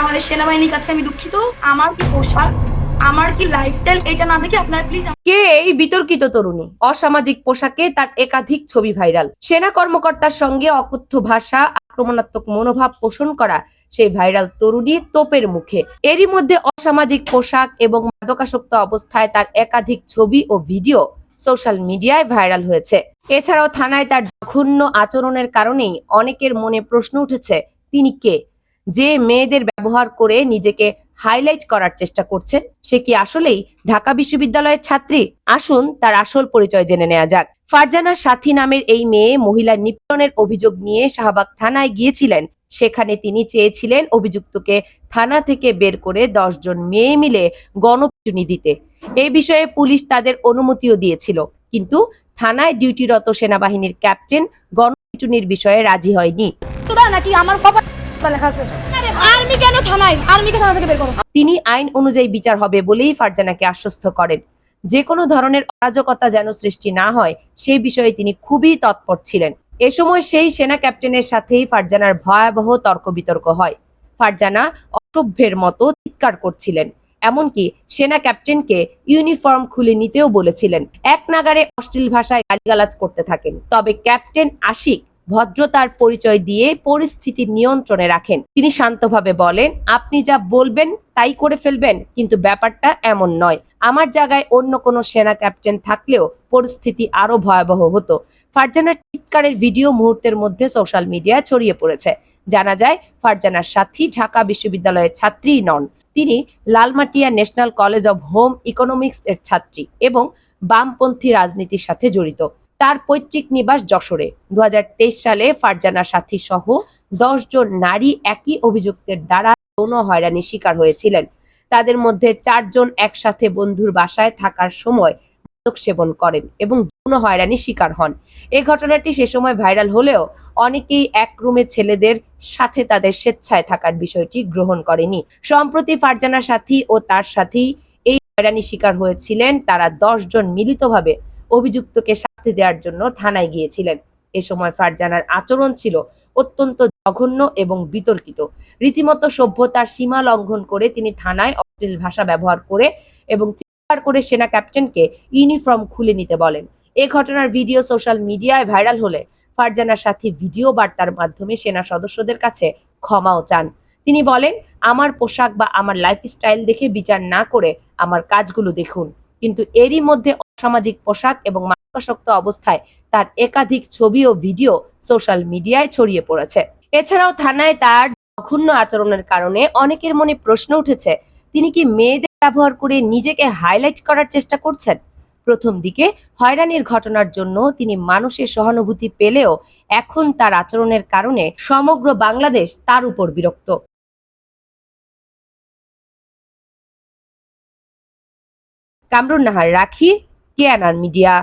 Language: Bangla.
আমাদের সেনাবাহিনীর কাছে আমি দুঃখিত। আমার কি পোশাক, আমার কি লাইফস্টাইল এটা না দেখে আপনারা প্লিজ কে এই বিতর্কিত তরুণী? অসামাজিক পোশাকে তার একাধিক ছবি ভাইরাল সেনা কর্মকর্তার সঙ্গে অকথ্য ভাষা, আক্রমণাত্মক মনোভাব পোষণ করা সেই ভাইরাল তরুণী তোপের মুখে। এরই মধ্যে অসামাজিক পোশাক এবং মাদকাসক্ত অবস্থায় তার একাধিক ছবি ও ভিডিও সোশ্যাল মিডিয়ায় ভাইরাল হয়েছে। এছাড়াও থানায় তার জঘন্য আচরণের কারণেই অনেকের মনে প্রশ্ন উঠেছে, তিনি কে? যে মেয়েদের ব্যবহার করে নিজেকে হাইলাইট করার চেষ্টা করছেন, সে কি আসলেই ঢাকা বিশ্ববিদ্যালয়ের ছাত্রী? আসুন তার আসল পরিচয় জেনে নেওয়া যাক। ফারজানা সাথী নামের এই মেয়ে মহিলা নিপীড়নের অভিযোগ নিয়ে শাহবাগ থানায় গিয়েছিলেন। সেখানে তিনি চেয়েছিলেন অভিযুক্তকে থানা থেকে বের করে জন মেয়ে মিলে গণপিটুনি দিতে। এই বিষয়ে পুলিশ তাদের অনুমতিও দিয়েছিল। কিন্তু থানায় ডিউটিরত সেনাবাহিনীর ক্যাপ্টেন গণপিটুনির বিষয়ে রাজি হয়নি। নাকি আমার কপাল আর্মি কেন থানায়? আর্মিকে থানা থেকে বের করো? তিনি আইন অনুযায়ী বিচার হবে বলেই ফারজানাকে আশ্বস্ত করেন। যে কোনো ধরনের অরাজকতা যেন সৃষ্টি না হয় সেই বিষয়ে তিনি খুবই তৎপর ছিলেন। এ সময় সেই সেনা ক্যাপ্টেনের সাথেই ফারজানার ভয়াবহ তর্ক বিতর্ক হয়। ফারজানা অসভ্যের মতো চিৎকার করছিলেন এমনকি সেনা ক্যাপ্টেনকে ইউনিফর্ম খুলে নিতেও বলেছিলেন। এক নাগারে অশ্লীল ভাষায় গালিগালাজ করতে থাকেন। তবে ক্যাপ্টেন আশিক ভদ্রতার পরিচয় দিয়ে পরিস্থিতি নিয়ন্ত্রণে রাখেন। তিনি শান্তভাবে বলেন, আপনি যা বলবেন তাই করে ফেলবেন, কিন্তু ব্যাপারটা এমন নয়। আমার জায়গায় অন্য কোনো সেনা ক্যাপ্টেন থাকলেও পরিস্থিতি আরও ভয়াবহ হতো। ফারজানার চিৎকারের ভিডিও মুহূর্তের মধ্যে সোশ্যাল মিডিয়ায় ছড়িয়ে পড়েছে। জানা যায়, ফারজানার সাথী ঢাকা বিশ্ববিদ্যালয়ের ছাত্রীই নন। তিনি Lalmatia national college of home economics এর ছাত্রী এবং বামপন্থী রাজনীতির সাথে জড়িত। তার পৈতৃক নিবাস যশোরে। দুহাজার তেইশ সালে ফারজানা সাথী সহ দশ জন নারী একই অভিযুক্তের দ্বারা যৌন হয়রানির শিকার হয়েছিলেন। তাদের মধ্যে চারজন একসাথে বন্ধুর বাসায় থাকার সময় মাদক সেবন করেন এবং যৌন হয়রানির শিকার হন। এই ঘটনাটি সে সময় ভাইরাল হলেও অনেকেই এক রুমে ছেলেদের সাথে তাদের স্বেচ্ছায় থাকার বিষয়টি গ্রহণ করেনি। সম্প্রতি ফারজানা সাথী ও তার সাথী এই হয়রানির শিকার হয়েছিলেন। তারা দশ জন মিলিতভাবে অভিযুক্তকে শাস্তি দেওয়ার জন্য থানায় গিয়েছিলেন। এ সময় ফারজানার আচরণ ছিল অত্যন্ত জঘন্য এবং বিতর্কিত। রীতিমতো সভ্যতার সীমা লঙ্ঘন করে তিনি থানায় অশ্লীল ভাষা ব্যবহার করে এবং চিৎকার করে সেনা ক্যাপ্টেনকে ইউনিফর্ম খুলে নিতে বলেন। এ ঘটনার ভিডিও সোশ্যাল মিডিয়ায় ভাইরাল হলে ফারজানার সাথে ভিডিও বার্তার মাধ্যমে সেনা সদস্যদের কাছে ক্ষমাও চান। তিনি বলেন, আমার পোশাক বা আমার লাইফস্টাইল দেখে বিচার না করে আমার কাজগুলো দেখুন। কিন্তু এরই মধ্যে অসামাজিক পোশাক এবং মাদকাসক্ত অবস্থায় তার একাধিক ছবি ও ভিডিও সোশ্যাল মিডিয়ায় ছড়িয়ে পড়েছে। এছাড়াও থানায় তার জঘন্য আচরণের কারণে অনেকের মনে প্রশ্ন উঠেছে, তিনি কি মেয়েদের ব্যবহার করে নিজেকে হাইলাইট করার চেষ্টা করছেন? প্রথম দিকে হয়রানির ঘটনার জন্য তিনি মানুষের সহানুভূতি পেলেও এখন তার আচরণের কারণে সমগ্র বাংলাদেশ তার উপর বিরক্ত। কামরুন নাহার, রাখি। কেয়ানার মিডিয়া